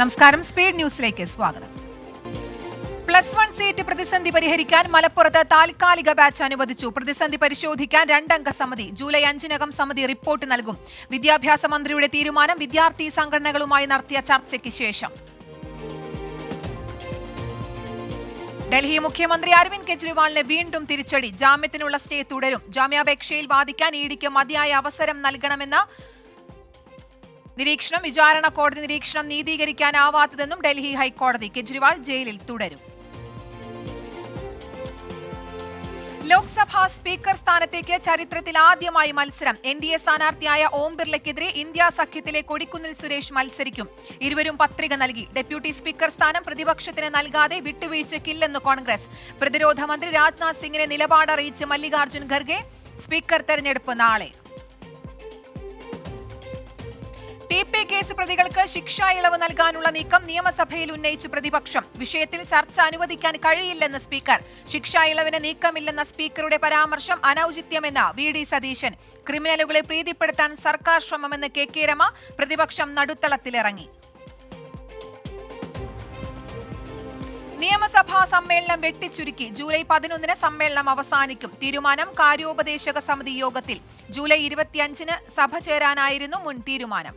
നമസ്കാരം. സ്പീഡ് ന്യൂസിലേക്ക് സ്വാഗതം. പ്ലസ് വൺ സീറ്റ് പ്രതിസന്ധി പരിഹരിക്കാൻ മലപ്പുറത്ത് താൽക്കാലിക ബാച്ച് അനുവദിച്ചു. പ്രതിസന്ധി പരിശോധിക്കാൻ രണ്ടംഗ സമിതി ജൂലൈ അഞ്ചിനകം സമിതി റിപ്പോർട്ട് നൽകും. വിദ്യാഭ്യാസ മന്ത്രിയുടെ തീരുമാനം വിദ്യാർത്ഥി സംഘടനകളുമായി നടത്തിയ ചർച്ചയ്ക്ക് ശേഷം. ഡൽഹി മുഖ്യമന്ത്രി അരവിന്ദ് കെജ്രിവാളിന് വീണ്ടും തിരിച്ചടി. ജാമ്യത്തിനുള്ള സ്റ്റേ തുടരും. ജാമ്യാപേക്ഷയിൽ വാദിക്കാൻ ഇഡിക്ക് മതിയായ അവസരം നൽകണമെന്ന് നിരീക്ഷണം വിചാരണ കോടതി നിരീക്ഷണം നീതീകരിക്കാനാവാത്തതെന്നും ഡൽഹി ഹൈക്കോടതി കെജ്രിവാൾ ജയിലിൽ തുടരും. ലോക്സഭാ സ്പീക്കർ സ്ഥാനത്തേക്ക് ചരിത്രത്തിൽ ആദ്യമായി മത്സരം. എൻ ഡി എ സ്ഥാനാർത്ഥിയായ ഓം ബിർളയ്ക്കെതിരെ ഇന്ത്യ സഖ്യത്തിലെ കൊടിക്കുന്നിൽ സുരേഷ് മത്സരിക്കും. ഇരുവരും പത്രിക നൽകി. ഡെപ്യൂട്ടി സ്പീക്കർ സ്ഥാനം പ്രതിപക്ഷത്തിന് നൽകാതെ വിട്ടുവീഴ്ചയ്ക്കില്ലെന്ന് കോൺഗ്രസ്. പ്രതിരോധ മന്ത്രി രാജ്നാഥ് സിംഗിനെ നിലപാടറിയിച്ച് മല്ലികാർജുൻ ഖർഗെ സ്പീക്കർ തെരഞ്ഞെടുപ്പ് നാളെ. ടി പി കേസ് പ്രതികൾക്ക് ശിക്ഷാ ഇളവ് നൽകാനുള്ള നീക്കം നിയമസഭയിൽ ഉന്നയിച്ച് പ്രതിപക്ഷം. വിഷയത്തിൽ ചർച്ച അനുവദിക്കാൻ കഴിയില്ലെന്ന് സ്പീക്കർ. ശിക്ഷാ ഇളവിന് നീക്കമില്ലെന്ന സ്പീക്കറുടെ പരാമർശം അനൌചിത്യമെന്ന് വി ഡി സതീശൻ. ക്രിമിനലുകളെ പ്രീതിപ്പെടുത്താൻ സർക്കാർ ശ്രമമെന്ന് കെ കെ രമ പ്രതിപക്ഷം നടുത്തളത്തിലിറങ്ങി. നിയമസഭാ സമ്മേളനം വെട്ടിച്ചുരുക്കി. ജൂലൈ പതിനൊന്നിന് സമ്മേളനം അവസാനിക്കും. തീരുമാനം കാര്യോപദേശക സമിതി യോഗത്തിൽ. ജൂലൈ ഇരുപത്തിയഞ്ചിന് സഭ ചേരാനായിരുന്നു മുൻ തീരുമാനം.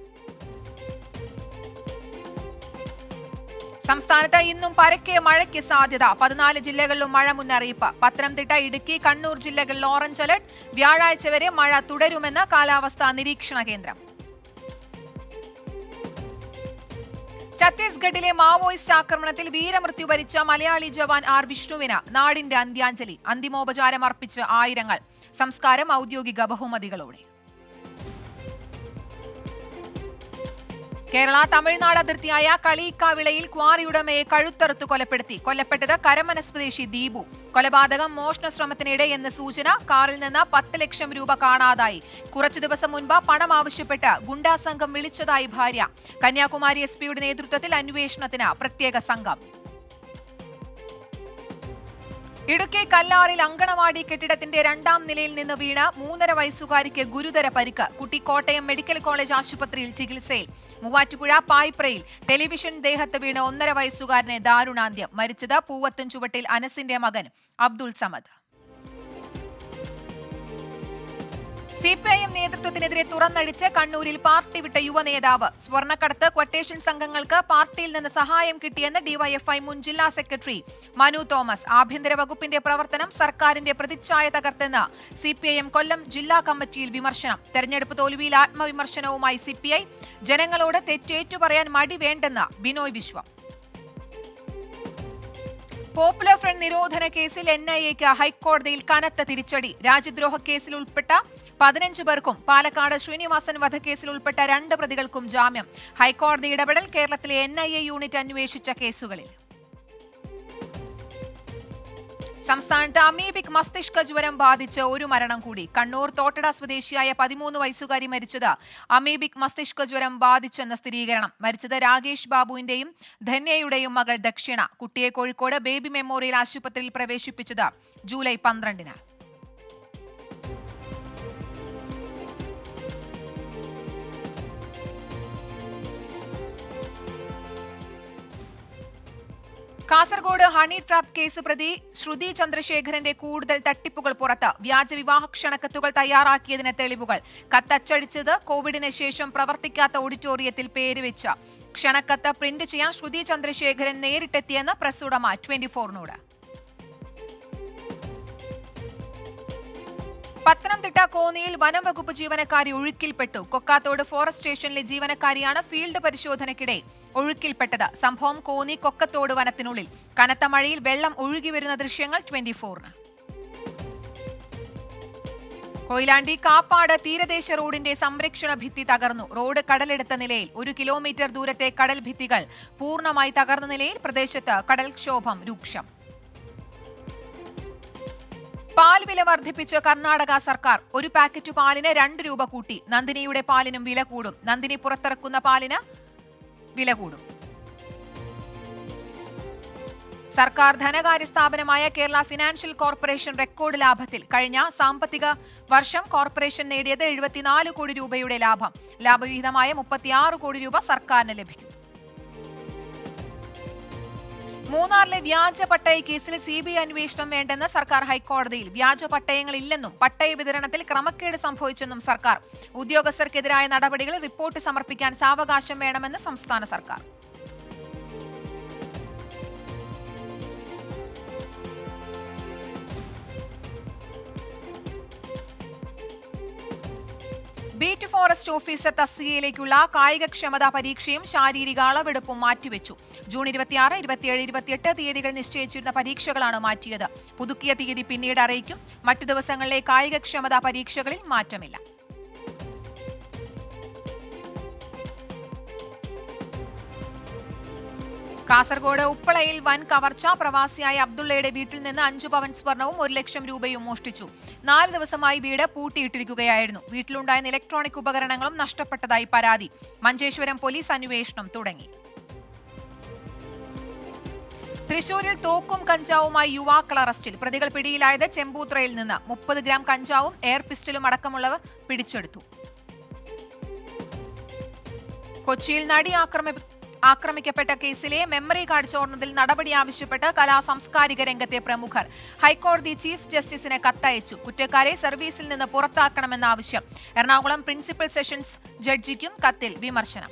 സംസ്ഥാനത്ത് ഇന്നും പരക്കെ മഴയ്ക്ക് സാധ്യത. പതിനാല് ജില്ലകളിലും മഴ മുന്നറിയിപ്പ്. പത്തനംതിട്ട ഇടുക്കി കണ്ണൂർ ജില്ലകളിൽ ഓറഞ്ച് അലർട്ട്. വ്യാഴാഴ്ച വരെ മഴ തുടരുമെന്ന് കാലാവസ്ഥാ നിരീക്ഷണ കേന്ദ്രം. ഛത്തീസ്ഗഡിലെ മാവോയിസ്റ്റ് ആക്രമണത്തിൽ വീരമൃത്യു വരിച്ച മലയാളി ജവാൻ ആർ വിഷ്ണുവിന് നാടിന്റെ അന്ത്യാഞ്ജലി. അന്തിമോപചാരം അർപ്പിച്ച് ആയിരങ്ങൾ. സംസ്കാരം ഔദ്യോഗിക ബഹുമതികളോടെ. കേരള തമിഴ്നാട് അതിർത്തിയായ കളിയിക്കാവിളയിൽ ക്വാറി ഉടമയെ കഴുത്തറുത്ത് കൊലപ്പെടുത്തി. കൊല്ലപ്പെട്ടത് കരമന സ്വദേശി ദീപു. കൊലപാതകം മോഷണ ശ്രമത്തിനിടെ എന്ന് സൂചന കാറിൽ നിന്ന് പത്ത് ലക്ഷം രൂപ കാണാതായി. കുറച്ചു ദിവസം മുൻപ് പണം ആവശ്യപ്പെട്ട് ഗുണ്ടാ സംഘം വിളിച്ചതായി ഭാര്യ. കന്യാകുമാരി എസ് പിയുടെ നേതൃത്വത്തിൽ അന്വേഷണത്തിന് പ്രത്യേക സംഘം. ഇടുക്കി കല്ലാറിൽ അങ്കണവാടി കെട്ടിടത്തിന്റെ രണ്ടാം നിലയിൽ നിന്ന് വീണ മൂന്നര വയസ്സുകാരിക്ക് ഗുരുതര പരിക്ക്. കുട്ടി കോട്ടയം മെഡിക്കൽ കോളേജ് ആശുപത്രിയിൽ ചികിത്സയിൽ. മൂവാറ്റുപുഴ പായ്പ്രയിൽ ടെലിവിഷൻ ദേഹത്ത് വീണ ഒന്നര വയസ്സുകാരനെ ദാരുണാന്ത്യം. മരിച്ചത് പൂവത്തൻ ചുവട്ടിൽ അനസിന്റെ മകൻ Abdul Samad. C P I M നേതൃത്വത്തിനെതിരെ തുറന്നടിച്ച് കണ്ണൂരിൽ പാർട്ടി വിട്ട യുവ നേതാവ്. സ്വർണക്കടത്ത് ക്വട്ടേഷൻ സംഘങ്ങൾക്ക് പാർട്ടിയിൽ നിന്ന് സഹായം കിട്ടിയെന്ന് ഡിവൈഎഫ്ഐ മുൻ ജില്ലാ സെക്രട്ടറി മനു തോമസ്. ആഭ്യന്തര വകുപ്പിന്റെ പ്രവർത്തനം സർക്കാരിന്റെ പ്രതിച്ഛായ തകർത്തെന്ന് C P I M Kollam ജില്ലാ കമ്മിറ്റിയിൽ വിമർശനം. തെരഞ്ഞെടുപ്പ് തോൽവിയിൽ ആത്മവിമർശനവുമായി സി പി ഐ ജനങ്ങളോട് തെറ്റേറ്റു പറയാൻ മടി വേണ്ടെന്ന് ബിനോയ് വിശ്വം. പോപ്പുലർ ഫ്രണ്ട് നിരോധന കേസിൽ എൻ ഐ എക്ക് ഹൈക്കോടതിയിൽ കനത്ത തിരിച്ചടി. രാജ്യദ്രോഹ കേസിൽ ഉൾപ്പെട്ട പതിനഞ്ച് പേർക്കും പാലക്കാട് ശ്രീനിവാസൻ വധക്കേസിൽ ഉൾപ്പെട്ട രണ്ട് പ്രതികൾക്കും ജാമ്യം. ഹൈക്കോടതി ഇടപെടൽ കേരളത്തിലെ എൻ യൂണിറ്റ് അന്വേഷിച്ച കേസുകളിൽ. സംസ്ഥാനത്ത് അമീബിക് മസ്തിഷ്ക ജ്വരം ബാധിച്ച് ഒരു മരണം കൂടി. കണ്ണൂർ തോട്ടട സ്വദേശിയായ പതിമൂന്ന് വയസ്സുകാരി മരിച്ചത് അമീബിക് മസ്തിഷ്ക ജ്വരം ബാധിച്ചെന്ന സ്ഥിരീകരണം. മരിച്ചത് രാകേഷ് ബാബുവിന്റെയും ധന്യയുടെയും മകൾ ദക്ഷിണ. കുട്ടിയെ കോഴിക്കോട് ബേബി മെമ്മോറിയൽ ആശുപത്രിയിൽ പ്രവേശിപ്പിച്ചത് ജൂലൈ പന്ത്രണ്ടിന്. കാസർഗോഡ് ഹണി ട്രാപ്പ് കേസ് പ്രതി ശ്രുതി ചന്ദ്രശേഖരന്റെ കൂടുതൽ തട്ടിപ്പുകൾ പുറത്ത് വ്യാജ വിവാഹ ക്ഷണക്കത്തുകൾ തയ്യാറാക്കിയതിന് തെളിവുകൾ. കത്തച്ചടിച്ചത് കോവിഡിന് ശേഷം പ്രവർത്തിക്കാത്ത ഓഡിറ്റോറിയത്തിൽ പേര് വെച്ച. ക്ഷണക്കത്ത് പ്രിന്റ് ചെയ്യാൻ ശ്രുതി ചന്ദ്രശേഖരൻ നേരിട്ടെത്തിയെന്ന് പ്രസ് ഉടമ ട്വന്റി ഫോറിനോട് പത്തനംതിട്ട കോന്നിയിൽ വനം വകുപ്പ് ജീവനക്കാരി ഒഴുക്കിൽപ്പെട്ടു. കൊക്കാത്തോട് ഫോറസ്റ്റ് സ്റ്റേഷനിലെ ജീവനക്കാരിയാണ് ഫീൽഡ് പരിശോധനയ്ക്കിടെ ഒഴുക്കിൽപ്പെട്ടത്. സംഭവം കോന്നി കൊക്കത്തോട് വനത്തിനുള്ളിൽ. കനത്ത മഴയിൽ വെള്ളം ഒഴുകി വരുന്ന ദൃശ്യങ്ങൾ ട്വന്റി ഫോറിന് കൊയിലാണ്ടി കാപ്പാട് തീരദേശ റോഡിന്റെ സംരക്ഷണ ഭിത്തി തകർന്നു. റോഡ് കടലെടുത്ത നിലയിൽ ഒരു കിലോമീറ്റർ ദൂരത്തെ കടൽ ഭിത്തികൾ പൂർണമായി തകർന്ന നിലയിൽ പ്രദേശത്ത് കടൽക്ഷോഭം രൂക്ഷം. പാൽ വില വർദ്ധിപ്പിച്ച് കർണാടക സർക്കാർ ഒരു പാക്കറ്റ് പാലിന് രണ്ട് രൂപ കൂട്ടി. നന്ദിനിയുടെ പാലിനും വില കൂടും. നന്ദിനി പുറത്തിറക്കുന്ന പാലിന് വില കൂടും. സർക്കാർ ധനകാര്യ സ്ഥാപനമായ കേരള ഫിനാൻഷ്യൽ കോർപ്പറേഷൻ റെക്കോർഡ് ലാഭത്തിൽ കഴിഞ്ഞ സാമ്പത്തിക വർഷം കോർപ്പറേഷൻ നേടിയത് എഴുപത്തിനാല് കോടി രൂപയുടെ ലാഭം. ലാഭവിഹിതമായ മുപ്പത്തിയാറ് കോടി രൂപ സർക്കാരിന് ലഭിക്കും. മൂന്നാറിലെ വ്യാജ പട്ടയ കേസിൽ സി ബി ഐ അന്വേഷണം വേണ്ടെന്ന് സർക്കാർ ഹൈക്കോടതിയിൽ. വ്യാജ പട്ടയങ്ങളില്ലെന്നും പട്ടയ വിതരണത്തിൽ ക്രമക്കേട് സംഭവിച്ചെന്നും സർക്കാർ. ഉദ്യോഗസ്ഥർക്കെതിരായ നടപടികൾ റിപ്പോർട്ട് സമർപ്പിക്കാൻ സാവകാശം വേണമെന്ന് സംസ്ഥാന സർക്കാർ. ബീറ്റ് ഫോറസ്റ്റ് ഓഫീസർ തസ്തികയിലേക്കുള്ള കായികക്ഷമതാ പരീക്ഷയും ശാരീരിക അളവെടുപ്പും മാറ്റിവെച്ചു. ജൂൺ ഇരുപത്തിയാറ് ഇരുപത്തിയേഴ് ഇരുപത്തിയെട്ട് തീയതികൾ നിശ്ചയിച്ചിരുന്ന പരീക്ഷകളാണ് മാറ്റിയത്. പുതുക്കിയ തീയതി പിന്നീട് അറിയിക്കും. മറ്റു ദിവസങ്ങളിലെ കായികക്ഷമതാ പരീക്ഷകളിൽ മാറ്റമില്ല. കാസർഗോഡ് ഉപ്പളയിൽ വൻ കവർച്ച. പ്രവാസിയായ അബ്ദുള്ളയുടെ വീട്ടിൽ നിന്ന് അഞ്ചു പവൻ സ്വർണവും ഒരു ലക്ഷം രൂപയും മോഷ്ടിച്ചു. നാല് ദിവസമായി വീട് പൂട്ടിയിട്ടിരിക്കുകയായിരുന്നു. വീട്ടിലുണ്ടായിരുന്ന ഇലക്ട്രോണിക് ഉപകരണങ്ങളും നഷ്ടപ്പെട്ടതായി പരാതി. മഞ്ചേശ്വരം പോലീസ് അന്വേഷണം തുടങ്ങി. തൃശൂരിൽ തോക്കും കഞ്ചാവുമായി യുവാക്കൾ അറസ്റ്റിൽ. പ്രതികൾ പിടിയിലായത് ചെമ്പൂത്രയിൽ നിന്ന്. മുപ്പത് ഗ്രാം കഞ്ചാവും എയർ പിസ്റ്റലും അടക്കമുള്ളവ പിടിച്ചെടുത്തു. കൊച്ചിയിൽ നടി ആക്രമി ആക്രമിക്കപ്പെട്ട കേസിലെ മെമ്മറി കാർഡ് ചോർന്നതിൽ നടപടി ആവശ്യപ്പെട്ട് കലാ സാംസ്കാരിക രംഗത്തെ പ്രമുഖർ. ഹൈക്കോടതി ചീഫ് ജസ്റ്റിസിന് കത്തയച്ചു. കുറ്റക്കാരെ സർവീസിൽ നിന്ന് പുറത്താക്കണമെന്ന ആവശ്യം. എറണാകുളം പ്രിൻസിപ്പൽ സെഷൻസ് ജഡ്ജിക്കും കത്തിൽ വിമർശനം.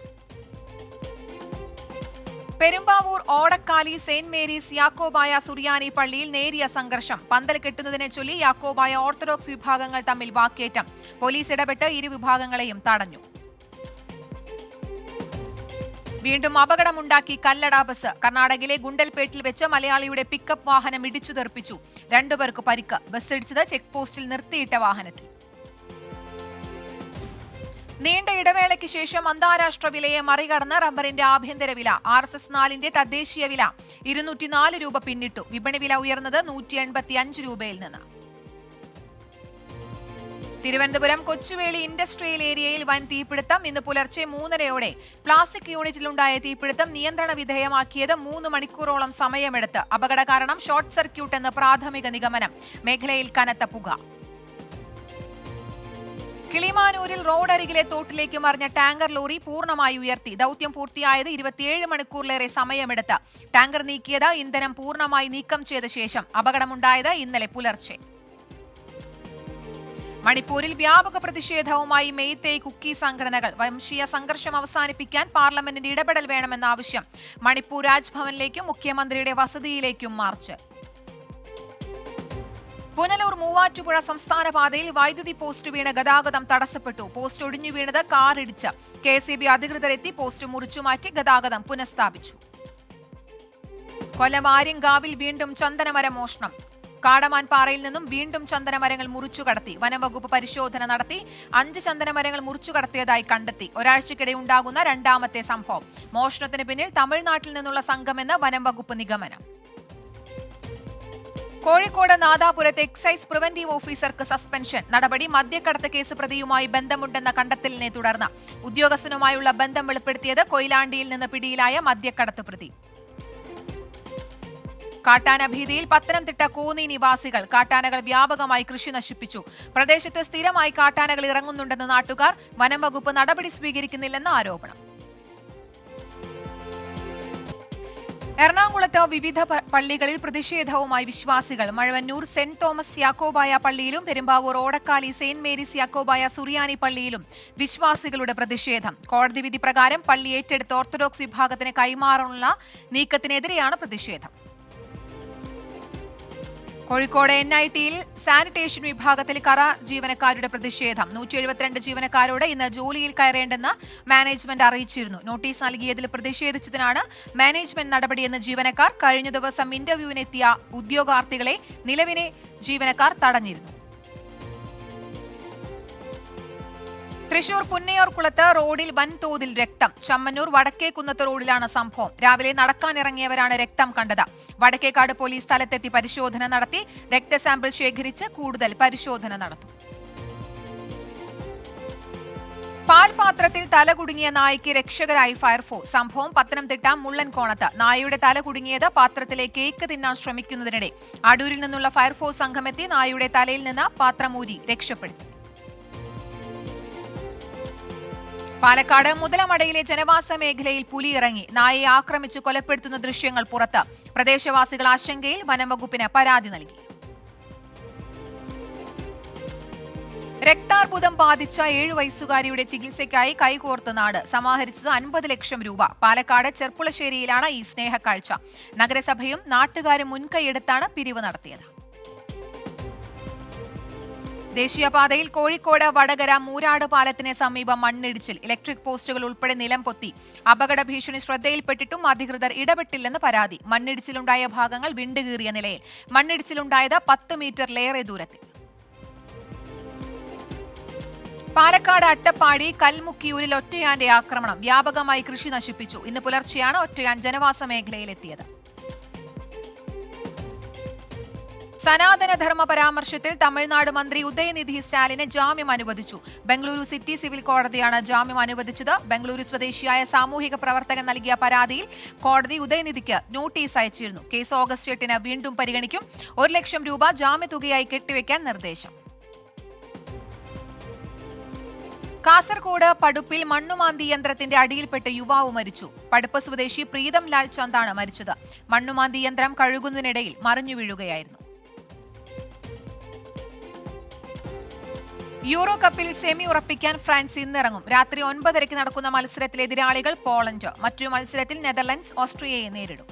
പെരുമ്പാവൂർ ഓടക്കാലി സെയിന്റ് മേരീസ് യാക്കോബായ സുറിയാനി പള്ളിയിൽ നേരിയ സംഘർഷം. പന്തൽ കെട്ടുന്നതിനെ ചൊല്ലി യാക്കോബായ ഓർത്തഡോക്സ് വിഭാഗങ്ങൾ തമ്മിൽ വാക്കേറ്റം. പോലീസ് ഇടപെട്ട് ഇരു വിഭാഗങ്ങളെയും തടഞ്ഞു. വീണ്ടും അപകടമുണ്ടാക്കി കല്ലട ബസ് കർണാടകയിലെ ഗുണ്ടൽപേട്ടിൽ വെച്ച് മലയാളിയുടെ പിക്കപ്പ് വാഹനം ഇടിച്ചു തെറിപ്പിച്ചു. രണ്ടുപേർക്ക് പരിക്ക്. ബസ് ഇടിച്ചത് ചെക്ക് പോസ്റ്റിൽ നിർത്തിയിട്ട വാഹനത്തിൽ. നീണ്ട ഇടവേളയ്ക്ക് ശേഷം അന്താരാഷ്ട്ര വിലയെ മറികടന്ന് റബ്ബറിന്റെ ആഭ്യന്തര വില ആർ എസ് എസ് നാലിന്റെ തദ്ദേശീയ വില ഇരുന്നൂറ്റിനാല് രൂപ പിന്നിട്ടു. വിപണി വില ഉയർന്നത് നൂറ്റി എൺപത്തി അഞ്ച് രൂപയിൽ നിന്ന്. തിരുവനന്തപുരം കൊച്ചുവേളി ഇൻഡസ്ട്രിയൽ ഏരിയയിൽ വൻ തീപിടുത്തം. ഇന്ന് പുലർച്ചെ മൂന്നരയോടെ പ്ലാസ്റ്റിക് യൂണിറ്റിലുണ്ടായ തീപിടുത്തം നിയന്ത്രണ വിധേയമാക്കിയത് മൂന്ന് മണിക്കൂറോളം സമയമെടുത്ത്. അപകട കാരണം ഷോർട്ട് സർക്യൂട്ട് എന്ന് പ്രാഥമിക നിഗമനം. മേഖലയിൽ കനത്ത പുക. കിളിമാനൂരിൽ റോഡരികിലെ തോട്ടിലേക്ക് മറിഞ്ഞ ടാങ്കർ ലോറി പൂർണമായി ഉയർത്തി. ദൗത്യം പൂർത്തിയായത് ഇരുപത്തിയേഴ് മണിക്കൂറിലേറെ സമയമെടുത്ത്. ടാങ്കർ നീക്കിയത് ഇന്ധനം പൂർണമായി നീക്കം ചെയ്ത ശേഷം അപകടമുണ്ടായത് ഇന്നലെ പുലർച്ചെ. മണിപ്പൂരിൽ വ്യാപക പ്രതിഷേധവുമായി മെയ്തേ കുക്കി സംഘടനകൾ വംശീയ സംഘർഷം അവസാനിപ്പിക്കാൻ പാർലമെന്റിന്റെ ഇടപെടൽ വേണമെന്ന ആവശ്യം. മണിപ്പൂർ രാജ്ഭവനിലേക്കും മുഖ്യമന്ത്രിയുടെ വസതിയിലേക്കും മാർച്ച്. പുനലൂർ മൂവാറ്റുപുഴ സംസ്ഥാന പാതയിൽ വൈദ്യുതി പോസ്റ്റ് വീണ് ഗതാഗതം തടസ്സപ്പെട്ടു. പോസ്റ്റ് ഒടിഞ്ഞു വീണത് കാറിടിച്ച്. കെ എസ് ബി അധികൃതരെത്തി പോസ്റ്റ് മുറിച്ചുമാറ്റി ഗതാഗതം പുനഃസ്ഥാപിച്ചു. കൊല്ലം വീണ്ടും ചന്ദനമര മോഷണം. കാടമാൻ പാറയിൽ നിന്നും വീണ്ടും ചന്ദനമരങ്ങൾ മുറിച്ചു കടത്തി. വനംവകുപ്പ് പരിശോധന നടത്തി. അഞ്ച് ചന്ദനമരങ്ങൾ മുറിച്ചു കടത്തിയതായി കണ്ടെത്തി. ഒരാഴ്ചക്കിടെ ഉണ്ടാകുന്ന രണ്ടാമത്തെ സംഭവം. മോഷണത്തിന് പിന്നിൽ തമിഴ്നാട്ടിൽ നിന്നുള്ള സംഘമെന്ന് വനംവകുപ്പ് നിഗമനം. കോഴിക്കോട് നാദാപുരത്ത് എക്സൈസ് പ്രിവന്റീവ് ഓഫീസർക്ക് സസ്പെൻഷൻ. നടപടി മദ്യക്കടത്ത് കേസ് പ്രതിയുമായി ബന്ധമുണ്ടെന്ന കണ്ടെത്തലിനെ തുടർന്ന്. ഉദ്യോഗസ്ഥനുമായുള്ള ബന്ധം വെളിപ്പെടുത്തിയത് കൊയിലാണ്ടിയിൽ നിന്ന് പിടിയിലായ മദ്യക്കടത്ത് പ്രതി. കാട്ടാന ഭീതിയിൽ പത്തനംതിട്ട കോന്നി നിവാസികൾ കാട്ടാനകൾ വ്യാപകമായി കൃഷി നശിപ്പിച്ചു. പ്രദേശത്ത് സ്ഥിരമായി കാട്ടാനകൾ ഇറങ്ങുന്നുണ്ടെന്ന് നാട്ടുകാർ വനം വകുപ്പ് നടപടി സ്വീകരിക്കുന്നില്ലെന്ന് ആരോപണം. എറണാകുളത്ത് വിവിധ പള്ളികളിൽ പ്രതിഷേധവുമായി വിശ്വാസികൾ. മഴവന്നൂർ സെന്റ് തോമസ് യാക്കോബായ പള്ളിയിലും പെരുമ്പാവൂർ ഓടക്കാലി സെന്റ് മേരീസ് യാക്കോബായ സുറിയാനി പള്ളിയിലും വിശ്വാസികളുടെ പ്രതിഷേധം. കോടതി വിധി പ്രകാരം പള്ളി ഏറ്റെടുത്ത് ഓർത്തഡോക്സ് വിഭാഗത്തിന് കൈമാറാനുള്ള നീക്കത്തിനെതിരെയാണ് പ്രതിഷേധം. കോഴിക്കോട് എൻ ഐ ടിയിൽ സാനിറ്റേഷൻ വിഭാഗത്തിൽ കറ ജീവനക്കാരുടെ പ്രതിഷേധം. നൂറ്റി എഴുപത്തിരണ്ട് ജീവനക്കാരോട് ഇന്ന് ജോലിയിൽ കയറേണ്ടെന്ന് മാനേജ്മെന്റ് അറിയിച്ചിരുന്നു. നോട്ടീസ് നൽകിയതിൽ പ്രതിഷേധിച്ചതിനാണ് മാനേജ്മെന്റ് നടപടിയെന്ന് ജീവനക്കാർ കഴിഞ്ഞ ദിവസം ഇന്റർവ്യൂവിനെത്തിയ ഉദ്യോഗാർത്ഥികളെ നിലവിലെ ജീവനക്കാർ തടഞ്ഞിരുന്നു. തൃശൂർ പുന്നയൂർകുളത്ത് റോഡിൽ വൻതോതിൽ രക്തം. ചമ്മന്നൂർ വടക്കേ കുന്നത്ത് റോഡിലാണ് സംഭവം. രാവിലെ നടക്കാനിറങ്ങിയവരാണ് രക്തം കണ്ടത്. വടക്കേക്കാട് പോലീസ് സ്ഥലത്തെത്തി പരിശോധന നടത്തി. രക്തസാമ്പിൾ ശേഖരിച്ച് കൂടുതൽ പരിശോധന നടത്തും. പാൽപാത്രത്തിൽ തല കുടുങ്ങിയ നായ്ക്ക് രക്ഷകരായി ഫയർഫോഴ്സ്. സംഭവം പത്തനംതിട്ട മുള്ളൻകോണത്ത്. നായയുടെ തല കുടുങ്ങിയത് പാത്രത്തിലെ കേക്ക് തിന്നാൻ ശ്രമിക്കുന്നതിനിടെ. അടൂരിൽ നിന്നുള്ള ഫയർഫോഴ്സ് സംഘമെത്തി നായയുടെ തലയിൽ നിന്ന് പാത്രമൂരി രക്ഷപ്പെടുത്തി. പാലക്കാട് മുതലമടയിലെ ജനവാസ മേഖലയിൽ പുലി ഇറങ്ങി നായയെ ആക്രമിച്ച് കൊലപ്പെടുത്തുന്ന ദൃശ്യങ്ങൾ പുറത്ത്. പ്രദേശവാസികൾ ആശങ്കയിൽ വനംവകുപ്പിന് പരാതി നൽകി. രക്താർബുദം ബാധിച്ച ഏഴു വയസ്സുകാരിയുടെ ചികിത്സയ്ക്കായി കൈകോർത്ത് നാട്. സമാഹരിച്ചത് അൻപത് ലക്ഷം രൂപ. പാലക്കാട് ചെർപ്പുളശ്ശേരിയിലാണ് ഈ സ്നേഹക്കാഴ്ച. നഗരസഭയും നാട്ടുകാരും മുൻകൈയെടുത്താണ് പിരിവ് നടത്തിയത്. ദേശീയപാതയിൽ കോഴിക്കോട് വടകര മൂരാട് പാലത്തിന് സമീപം മണ്ണിടിച്ചിൽ. ഇലക്ട്രിക് പോസ്റ്റുകൾ ഉൾപ്പെടെ നിലം പൊത്തി. അപകട ഭീഷണി ശ്രദ്ധയിൽപ്പെട്ടിട്ടും അധികൃതർ ഇടപെട്ടില്ലെന്ന് പരാതി. മണ്ണിടിച്ചിലുണ്ടായ ഭാഗങ്ങൾ വിണ്ടുകീറിയ നിലയിൽ. മണ്ണിടിച്ചിലുണ്ടായത് പത്ത് മീറ്ററിലേറെ ദൂരത്തിൽ. പാലക്കാട് അട്ടപ്പാടി കൽമുക്കിയൂരിൽ ഒറ്റയാന്റെ ആക്രമണം വ്യാപകമായി കൃഷി നശിപ്പിച്ചു. ഇന്ന് പുലർച്ചെയാണ് ഒറ്റയാൻ ജനവാസ മേഖലയിലെത്തിയത്. സനാതനധർമ്മ പരാമർശത്തിൽ തമിഴ്നാട് മന്ത്രി ഉദയനിധി സ്റ്റാലിന് ജാമ്യം അനുവദിച്ചു. ബംഗളൂരു സിറ്റി സിവിൽ കോടതിയാണ് ജാമ്യം അനുവദിച്ചത്. ബംഗളൂരു സ്വദേശിയായ സാമൂഹിക പ്രവർത്തകൻ നൽകിയ പരാതിയിൽ കോടതി ഉദയനിധിക്ക് നോട്ടീസ് അയച്ചിരുന്നു. കേസ് ഓഗസ്റ്റ് എട്ടിന് വീണ്ടും പരിഗണിക്കും. ഒരു ലക്ഷം രൂപ ജാമ്യതുകയായി കെട്ടിവെക്കാൻ നിർദ്ദേശം. കാസർകോട് പടുപ്പിൽ മണ്ണുമാന്തി യന്ത്രത്തിന്റെ അടിയിൽപ്പെട്ട് യുവാവ് മരിച്ചു. പടുപ്പ് സ്വദേശി പ്രീതം ലാൽ ചന്ദാണ് മരിച്ചത്. മണ്ണുമാന്തി യന്ത്രം കഴുകുന്നതിനിടയിൽ മറിഞ്ഞു വീഴുകയായിരുന്നു. യൂറോ കപ്പിൽ സെമി ഉറപ്പിക്കാൻ ഫ്രാൻസ് ഇന്നിറങ്ങും. രാത്രി ഒൻപതരയ്ക്ക് നടക്കുന്ന മത്സരത്തിലെ എതിരാളികൾ പോളണ്ട്. മറ്റൊരു മത്സരത്തിൽ നെതർലൻഡ്സ് ഓസ്ട്രിയയെ നേരിടും.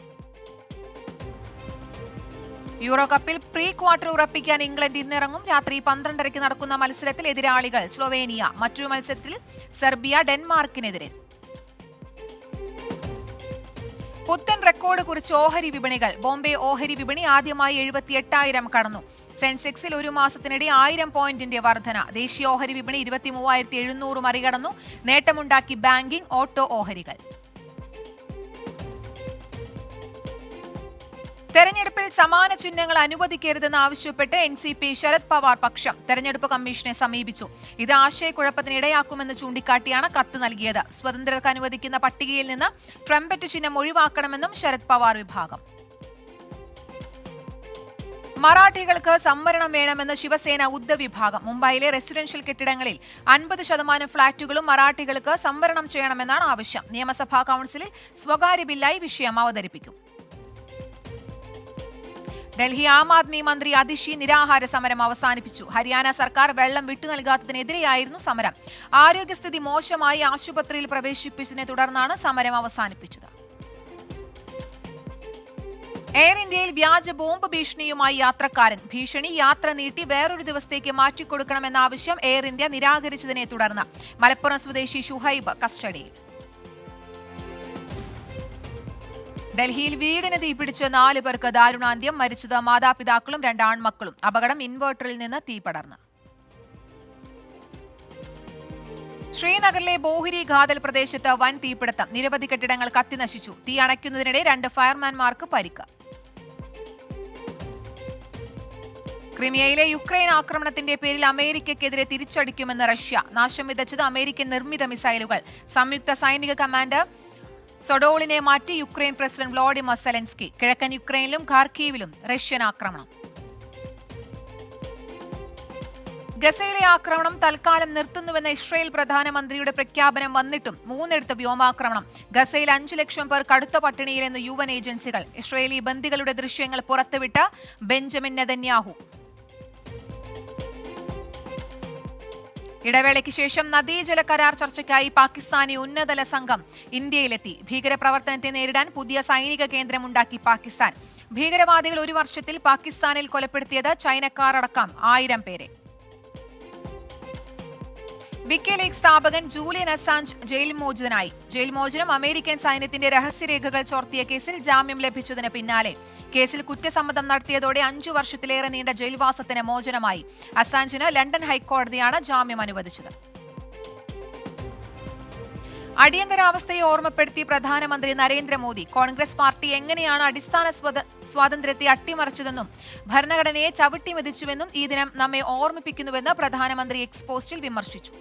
യൂറോ കപ്പിൽ പ്രീ ക്വാർട്ടർ ഉറപ്പിക്കാൻ ഇംഗ്ലണ്ട് ഇന്നിറങ്ങും. രാത്രി പന്ത്രണ്ടരയ്ക്ക് നടക്കുന്ന മത്സരത്തിൽ എതിരാളികൾ സ്ലൊവേനിയ. മറ്റൊരു മത്സരത്തിൽ സെർബിയ ഡെൻമാർക്കിനെതിരെ. പുത്തൻ റെക്കോർഡ് കുറിച്ച് ഓഹരി വിപണികൾ. ബോംബെ ഓഹരി വിപണി ആദ്യമായി എഴുപത്തി എട്ടായിരം കടന്നു. സെൻസെക്സിൽ ഒരു മാസത്തിനിടെ ആയിരം പോയിന്റിന്റെ വർധന. ദേശീയ ഓഹരി വിപണി ഇരുപത്തി മൂവായിരത്തി എഴുന്നൂറ് മറികടന്നു നേട്ടമുണ്ടാക്കി ബാങ്കിംഗ് ഓട്ടോ ഓഹരികൾ. തെരഞ്ഞെടുപ്പിൽ സമാന ചിഹ്നങ്ങൾ അനുവദിക്കരുതെന്ന് ആവശ്യപ്പെട്ട് N C P Sharad Pawar പക്ഷം തെരഞ്ഞെടുപ്പ് കമ്മീഷനെ സമീപിച്ചു. ഇത് ആശയക്കുഴപ്പത്തിന് ഇടയാക്കുമെന്ന് ചൂണ്ടിക്കാട്ടിയാണ് കത്ത് നൽകിയത്. സ്വതന്ത്രർക്ക് അനുവദിക്കുന്ന പട്ടികയിൽ നിന്ന് ട്രംപറ്റ് ചിഹ്നം ഒഴിവാക്കണമെന്നും ശരത് പവാർ വിഭാഗം. മറാഠികൾക്ക് സംവരണം വേണമെന്ന് ശിവസേന ഉദ്ധവിഭാഗം മുംബൈയിലെ റെസിഡൻഷ്യൽ കെട്ടിടങ്ങളിൽ അൻപത് ശതമാനം ഫ്ളാറ്റുകളും മറാഠികൾക്ക് സംവരണം ചെയ്യണമെന്നാണ് ആവശ്യം. നിയമസഭാ കൌൺസിലിൽ സ്വകാര്യ ബില്ലായി വിഷയം അവതരിപ്പിക്കും. ഡൽഹി ആം ആദ്മി മന്ത്രി അതിഷി നിരാഹാര സമരം അവസാനിപ്പിച്ചു. ഹരിയാന സർക്കാർ വെള്ളം വിട്ടു നൽകാത്തതിനെതിരെയായിരുന്നു സമരം. ആരോഗ്യസ്ഥിതി മോശമായി ആശുപത്രിയിൽ പ്രവേശിപ്പിച്ചതിനെ തുടർന്നാണ് സമരം അവസാനിപ്പിച്ചത്. എയർ ഇന്ത്യയിൽ വ്യാജ ബോംബ് ഭീഷണിയുമായി യാത്രക്കാരൻ. ഭീഷണി യാത്ര നീട്ടി വേറൊരു ദിവസത്തേക്ക് മാറ്റിക്കൊടുക്കണമെന്ന ആവശ്യം എയർ ഇന്ത്യ നിരാകരിച്ചതിനെ തുടർന്ന്. മലപ്പുറം സ്വദേശി ഷുഹൈബ് കസ്റ്റഡിയിൽ. ഡൽഹിയിൽ വീടിന് തീപിടിച്ച് നാല് പേർക്ക് ദാരുണാന്ത്യം. മരിച്ചത് മാതാപിതാക്കളും രണ്ട് ആൺമക്കളും. അപകടം ഇൻവേർട്ടറിൽ നിന്ന് തീപടർന്ന് ശ്രീനഗറിലെ ബോഹിരി ഘാതൽ പ്രദേശത്ത് വൻ തീപിടുത്തം. നിരവധി കെട്ടിടങ്ങൾ കത്തിനശിച്ചു തീ അണയ്ക്കുന്നതിനിടെ രണ്ട് ഫയർമാൻമാർക്ക് പരിക്ക്. ക്രിമിയയിലെ യുക്രൈൻ ആക്രമണത്തിന്റെ പേരിൽ അമേരിക്കക്കെതിരെ തിരിച്ചടിക്കുമെന്ന് റഷ്യ. നാശം വിതച്ചത് അമേരിക്കൻ നിർമ്മിത മിസൈലുകൾ. സംയുക്ത സൈനിക കമാൻഡർ സൊഡോളിനെ മാറ്റി യുക്രൈൻ പ്രസിഡന്റ് വ്ളോഡിമർ സെലൻസ്കി. കിഴക്കൻ യുക്രൈനിലും ഖാർക്കീവിലും റഷ്യൻ ആക്രമണം. ഗസയിലെ ആക്രമണം തൽക്കാലം നിർത്തുന്നുവെന്ന ഇസ്രയേൽ പ്രധാനമന്ത്രിയുടെ പ്രഖ്യാപനം വന്നിട്ടും മൂന്നിടത്ത് വ്യോമാക്രമണം. ഗസയിൽ അഞ്ചു ലക്ഷം പേർ കടുത്ത പട്ടിണിയിലെന്ന് യു എൻ ഏജൻസികൾ. ഇസ്രയേലി ബന്ദികളുടെ ദൃശ്യങ്ങൾ പുറത്തുവിട്ട ബെഞ്ചമിൻ നെതന്യാഹു. ഇടവേളയ്ക്ക് ശേഷം നദീജല കരാർ ചർച്ചയ്ക്കായി പാകിസ്ഥാനി ഉന്നതല സംഘം ഇന്ത്യയിലെത്തി. ഭീകരപ്രവർത്തനത്തെ നേരിടാൻ പുതിയ സൈനിക കേന്ദ്രമുണ്ടാക്കി പാകിസ്ഥാൻ. ഭീകരവാദികൾ ഒരു വർഷത്തിൽ പാകിസ്ഥാനിൽ കൊലപ്പെടുത്തിയത് ചൈനക്കാരടക്കം ആയിരം പേരെ. വിക്കിലീഗ് സ്ഥാപകൻ ജൂലിയൻ അസാഞ്ച് ജയിൽ മോചിതനായി. ജയിൽ മോചനം അമേരിക്കൻ സൈന്യത്തിന്റെ രഹസ്യരേഖകൾ ചോർത്തിയ കേസിൽ ജാമ്യം ലഭിച്ചതിന് പിന്നാലെ. കേസിൽ കുറ്റസമ്മതം നടത്തിയതോടെ അഞ്ചു വർഷത്തിലേറെ നീണ്ട ജയിൽവാസത്തിന് മോചനമായി. അസാഞ്ചിന് ലണ്ടൻ ഹൈക്കോടതിയാണ് ജാമ്യം അനുവദിച്ചത്. അടിയന്തരാവസ്ഥയെ ഓർമ്മപ്പെടുത്തി പ്രധാനമന്ത്രി നരേന്ദ്രമോദി കോൺഗ്രസ് പാർട്ടി എങ്ങനെയാണ് അടിസ്ഥാന സ്വാതന്ത്ര്യത്തെ അട്ടിമറിച്ചതെന്നും ഭരണഘടനയെ ചവിട്ടിമെതിച്ചുവെന്നും ഈ ദിനം നമ്മെ ഓർമ്മിപ്പിക്കുന്നുവെന്ന് പ്രധാനമന്ത്രി എക്സ്പോസ്റ്റിൽ വിമർശിച്ചു.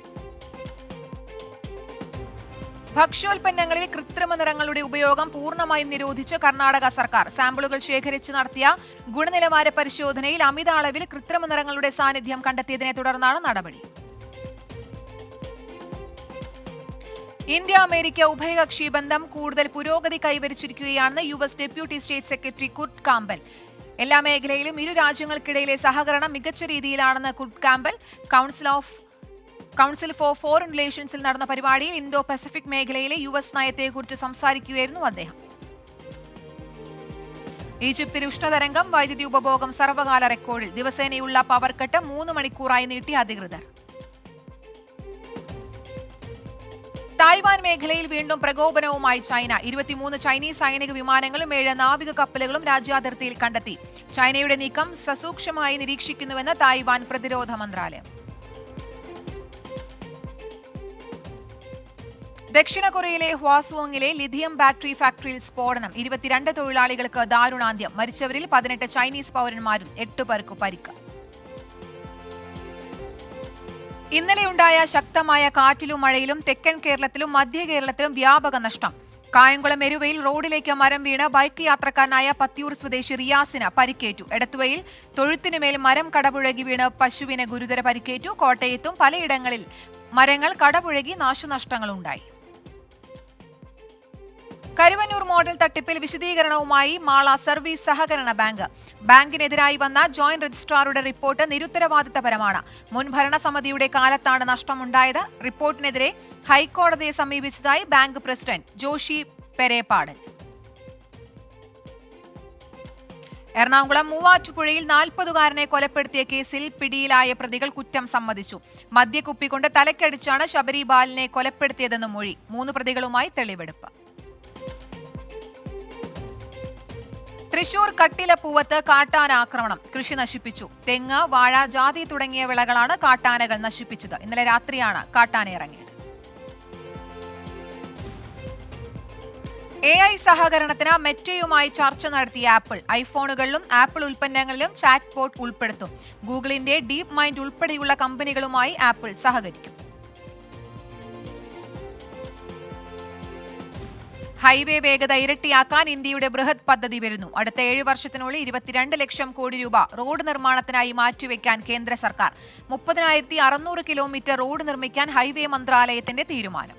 ഭക്ഷ്യോൽപ്പന്നങ്ങളിൽ കൃത്രിമ നിറങ്ങളുടെ ഉപയോഗം പൂർണമായും നിരോധിച്ച് കർണാടക സർക്കാർ. സാമ്പിളുകൾ ശേഖരിച്ച് നടത്തിയ ഗുണനിലവാര പരിശോധനയിൽ അമിത അളവിൽ കൃത്രിമ നിറങ്ങളുടെ സാന്നിധ്യം കണ്ടെത്തിയതിനെ തുടർന്നാണ് നടപടി. ഇന്ത്യ അമേരിക്ക ഉഭയകക്ഷി ബന്ധം കൂടുതൽ പുരോഗതി കൈവരിച്ചിരിക്കുകയാണെന്ന് U S deputy state secretary Kurt Campbell എല്ലാ മേഖലയിലും ഇരു രാജ്യങ്ങൾക്കിടയിലെ സഹകരണം മികച്ച രീതിയിലാണെന്ന് Kurt Campbell council of council for foreign റിലേഷൻസിൽ നടന്ന പരിപാടിയിൽ ഇന്തോ പസഫിക് മേഖലയിലെ യു എസ് നയത്തെക്കുറിച്ച് സംസാരിക്കുകയായിരുന്നു അദ്ദേഹം. ഈജിപ്തിൽ ഉഷ്ണതരംഗം വൈദ്യുതി ഉപഭോഗം സർവകാല റെക്കോർഡിൽ ദിവസേനയുള്ള പവർ കട്ട് മൂന്ന് മണിക്കൂറായി നീട്ടി അധികൃതർ. തായ്വാൻ മേഖലയിൽ വീണ്ടും പ്രകോപനവുമായി ചൈന. ഇരുപത്തിമൂന്ന് ചൈനീസ് സൈനിക വിമാനങ്ങളും ഏഴ് നാവിക കപ്പലുകളും രാജ്യാതിർത്തിയിൽ കണ്ടെത്തി. ചൈനയുടെ നീക്കം സസൂക്ഷ്മമായി നിരീക്ഷിക്കുന്നുവെന്ന് തായ്വാൻ പ്രതിരോധ മന്ത്രാലയം. ദക്ഷിണ കൊറിയയിലെ ഹ്വാസുവോങ്ങിലെ ലിഥിയം ബാറ്ററി ഫാക്ടറിയിൽ സ്ഫോടനം. ഇരുപത്തിരണ്ട് തൊഴിലാളികൾക്ക് ദാരുണാന്ത്യം. മരിച്ചവരിൽ പതിനെട്ട് ചൈനീസ് പൗരന്മാരും എട്ട് പേർക്ക് പരിക്ക്. ഇന്നലെയുണ്ടായ ശക്തമായ കാറ്റിലും മഴയിലും തെക്കൻ കേരളത്തിലും മധ്യ കേരളത്തിലും വ്യാപക നഷ്ടം. കായംകുളം എരുവയിൽ റോഡിലേക്ക് മരം വീണ് ബൈക്ക് യാത്രക്കാരനായ പത്തിയൂർ സ്വദേശി റിയാസിന് പരിക്കേറ്റു. എടത്തുവയിൽ തൊഴുത്തിനുമേൽ മരം കടപുഴകി വീണ് പശുവിന് ഗുരുതര പരിക്കേറ്റു. കോട്ടയത്തും പലയിടങ്ങളിൽ മരങ്ങൾ കടപുഴകി നാശനഷ്ടങ്ങളുണ്ടായി. കരുവന്നൂർ മോഡൽ തട്ടിപ്പിൽ വിശദീകരണവുമായി മാള സർവീസ് സഹകരണ ബാങ്ക്. ബാങ്കിനെതിരായി വന്ന ജോയിന്റ് രജിസ്ട്രാറുടെ റിപ്പോർട്ട് നിരുത്തരവാദിത്തപരമാണ്. മുൻ ഭരണസമിതിയുടെ കാലത്താണ് നഷ്ടമുണ്ടായത്. റിപ്പോർട്ടിനെതിരെ ഹൈക്കോടതിയെ സമീപിച്ചതായി ബാങ്ക് പ്രസിഡന്റ് ജോഷി പെരേപ്പാടൻ. എറണാകുളം മൂവാറ്റുപുഴയിൽ നാൽപ്പതുകാരനെ കൊലപ്പെടുത്തിയ കേസിൽ പിടിയിലായ പ്രതികൾ കുറ്റം സമ്മതിച്ചു. മദ്യക്കുപ്പിക്കൊണ്ട് തലക്കടിച്ചാണ് ശബരിബാലിനെ കൊലപ്പെടുത്തിയതെന്ന് മൊഴി. മൂന്ന് പ്രതികളുമായി തെളിവെടുപ്പ്. തൃശൂർ കട്ടിലപ്പൂവത്ത് കാട്ടാന ആക്രമണം. കൃഷി നശിപ്പിച്ചു. തെങ്ങ് വാഴ ജാതി തുടങ്ങിയ വിളകളാണ് കാട്ടാനകൾ നശിപ്പിച്ചത്. ഇന്നലെ രാത്രിയാണ് കാട്ടാന ഇറങ്ങിയത്. എ ഐ സഹകരണത്തിന് മെറ്റയുമായി ചർച്ച നടത്തിയ ആപ്പിൾ. ഐഫോണുകളിലും ആപ്പിൾ ഉൽപ്പന്നങ്ങളിലും ചാറ്റ് ബോട്ട് ഉൾപ്പെടുത്തും. ഗൂഗിളിന്റെ ഡീപ് മൈൻഡ് ഉൾപ്പെടെയുള്ള കമ്പനികളുമായി ആപ്പിൾ സഹകരിക്കും. ഹൈവേ വേഗത ഇരട്ടിയാക്കാൻ ഇന്ത്യയുടെ ബൃഹത് പദ്ധതി വരുന്നു. അടുത്ത ഏഴ് വർഷത്തിനുള്ളിൽ ഇരുപത്തിരണ്ട് ലക്ഷം കോടി രൂപ റോഡ് നിർമ്മാണത്തിനായി മാറ്റിവെക്കാൻ കേന്ദ്ര സർക്കാർ. മുപ്പതിനായിരത്തി അറുന്നൂറ് കിലോമീറ്റർ റോഡ് നിർമ്മിക്കാൻ ഹൈവേ മന്ത്രാലയത്തിന്റെ തീരുമാനം.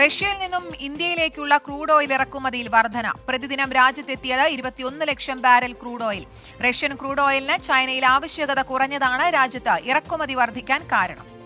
റഷ്യയിൽ നിന്നും ഇന്ത്യയിലേക്കുള്ള ക്രൂഡ് ഓയിൽ ഇറക്കുമതിയിൽ വർധന. പ്രതിദിനം രാജ്യത്തെത്തിയത് ഇരുപത്തിയൊന്ന് ലക്ഷം barrel crude oil. Russian crude ഓയിലിന് ചൈനയിൽ ആവശ്യകത കുറഞ്ഞതാണ് രാജ്യത്ത് ഇറക്കുമതി വർദ്ധിക്കാൻ കാരണം.